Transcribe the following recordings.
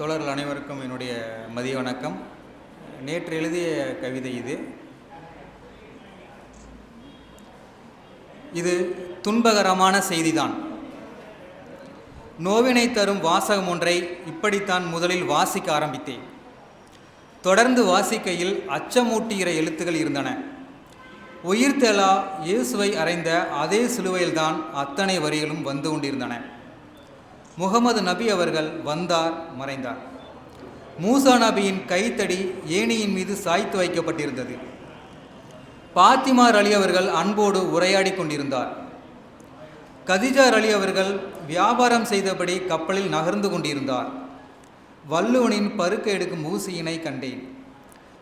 தோழர்கள் அனைவருக்கும் என்னுடைய மதிய வணக்கம். நேற்று எழுதிய கவிதை இது. இது துன்பகரமான செய்திதான். நோவினை தரும் வாசகம் ஒன்றை இப்படித்தான் முதலில் வாசிக்க ஆரம்பித்தேன். தொடர்ந்து வாசிக்கையில் அச்சமூட்டுகிற எழுத்துகள் இருந்தன. உயிர்த்தெலா இயேசுவை அறைந்த அதே சிலுவையில்தான் அத்தனை வரிகளும் வந்து கொண்டிருந்தன. முகமது நபி அவர்கள் வந்தார் மறைந்தார். மூசா நபியின் கைத்தடி ஏணியின் மீது சாய்த்து வைக்கப்பட்டிருந்தது. பாத்திமார் அலி அவர்கள் அன்போடு உரையாடி கொண்டிருந்தார். கதிஜார் அலி அவர்கள் வியாபாரம் செய்தபடி கப்பலில் நகர்ந்து கொண்டிருந்தார். வள்ளுவனின் பருக்க எடுக்கும் ஊசியினை கண்டேன்.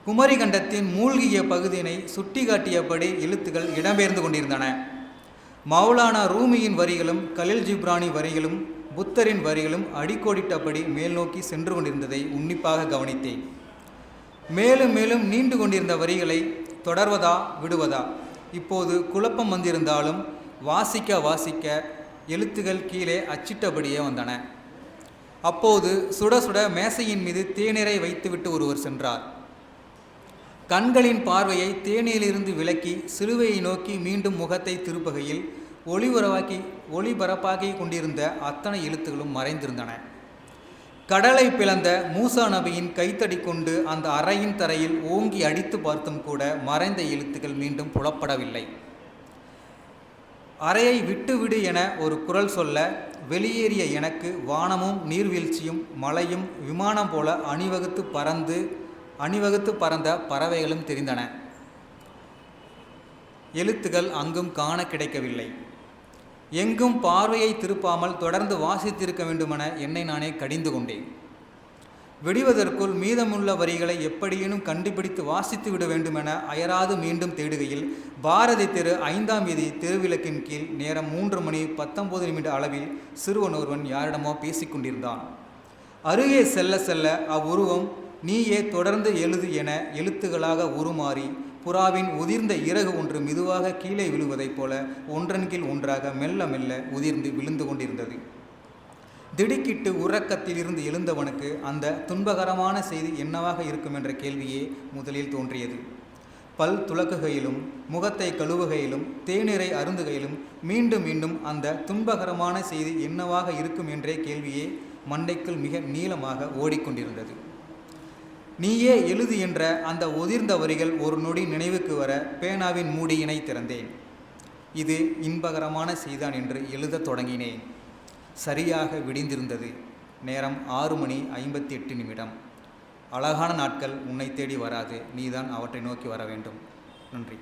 குமரி கண்டத்தின் மூழ்கிய பகுதியினை சுட்டிக்காட்டியபடி எழுத்துக்கள் இடம்பெயர்ந்து கொண்டிருந்தன. மௌலானா ரூமியின் வரிகளும் கலில் ஜிப்ரானி வரிகளும் புத்தரின் வரிகளும் அடிக்கோடிட்டபடி மேல் நோக்கி சென்று கொண்டிருந்ததை உன்னிப்பாக கவனித்தேன். மேலும் மேலும் நீண்டு கொண்டிருந்த வரிகளை தொடர்வதா விடுவதா? இப்போது குழப்பம் வந்திருந்தாலும் வாசிக்க வாசிக்க எழுத்துகள் கீழே அச்சிட்டபடியே வந்தன. அப்போது சுட சுட மேசையின் மீது தேநீரை வைத்துவிட்டு ஒருவர் சென்றார். கண்களின் பார்வையை தேநீரிலிருந்து விலக்கி சிலுவையை நோக்கி மீண்டும் முகத்தை திருப்புகையில் ஒளிபரவாக்கி ஒளிபரப்பாக்கி கொண்டிருந்த அத்தனை எழுத்துகளும் மறைந்திருந்தன. கடலை பிளந்த மூசா நபியின் கைத்தடி கொண்டு அந்த அறையின் தரையில் ஓங்கி அடித்து பார்த்தும் கூட மறைந்த எழுத்துக்கள் மீண்டும் புலப்படவில்லை. அறையை விட்டுவிடு என ஒரு குரல் சொல்ல வெளியேறிய எனக்கு வானமும் நீர்வீழ்ச்சியும் மலையும் விமானம் போல அணிவகுத்து பறந்து அணிவகுத்து பறந்த பறவைகளும் தெரிந்தன. எழுத்துகள் அங்கும் காண கிடைக்கவில்லை. எங்கும் பார்வையை திருப்பாமல் தொடர்ந்து வாசித்திருக்க வேண்டுமென என்னை நானே கடிந்து கொண்டேன். விடுவதற்குள் மீதமுள்ள வரிகளை எப்படியேனும் கண்டுபிடித்து வாசித்து விட வேண்டுமென அயராது மீண்டும் தேடுகையில் பாரதி தெரு ஐந்தாம் வீதி தெருவிளக்கின் கீழ் நேரம் மூன்று மணி பத்தொன்பது நிமிட அளவில் சிறுவன் ஒருவன் யாரிடமோ பேசிக்கொண்டிருந்தான் அருகே செல்ல செல்ல அவ்வுருவம் நீயே தொடர்ந்து எழுது என எழுத்துகளாக உருமாறி புறாவின் உதிர்ந்த இறகு ஒன்று மெதுவாக கீழே விழுவதைப் போல ஒன்றன் கீழ் ஒன்றாக மெல்ல மெல்ல உதிர்ந்து விழுந்து கொண்டிருந்தது. திடுக்கிட்டு உறக்கத்திலிருந்து எழுந்தவனுக்கு அந்த துன்பகரமான செய்தி என்னவாக இருக்கும் என்ற கேள்வியே முதலில் தோன்றியது. பல் துலக்குகையிலும் முகத்தை கழுவுகையிலும் தேநீரை அருந்துகையிலும் மீண்டும் மீண்டும் அந்த துன்பகரமான செய்தி என்னவாக இருக்கும் என்றே கேள்வியே மண்டைக்குள் மிக நீளமாக ஓடிக்கொண்டிருந்தது. நீயே எழுது என்ற அந்த உதிர்ந்த வரிகள் ஒரு நொடி நினைவுக்கு வர பேனாவின் மூடியினை திறந்தேன். இது இன்பகரமான செய்தான் என்று எழுதத் தொடங்கினேன். சரியாக விடிந்திருந்தது. நேரம் ஆறு மணி ஐம்பத்தி எட்டு நிமிடம். அழகான நாட்கள் உன்னை தேடி வராது. நீதான் அவற்றை நோக்கி வர வேண்டும். நன்றி.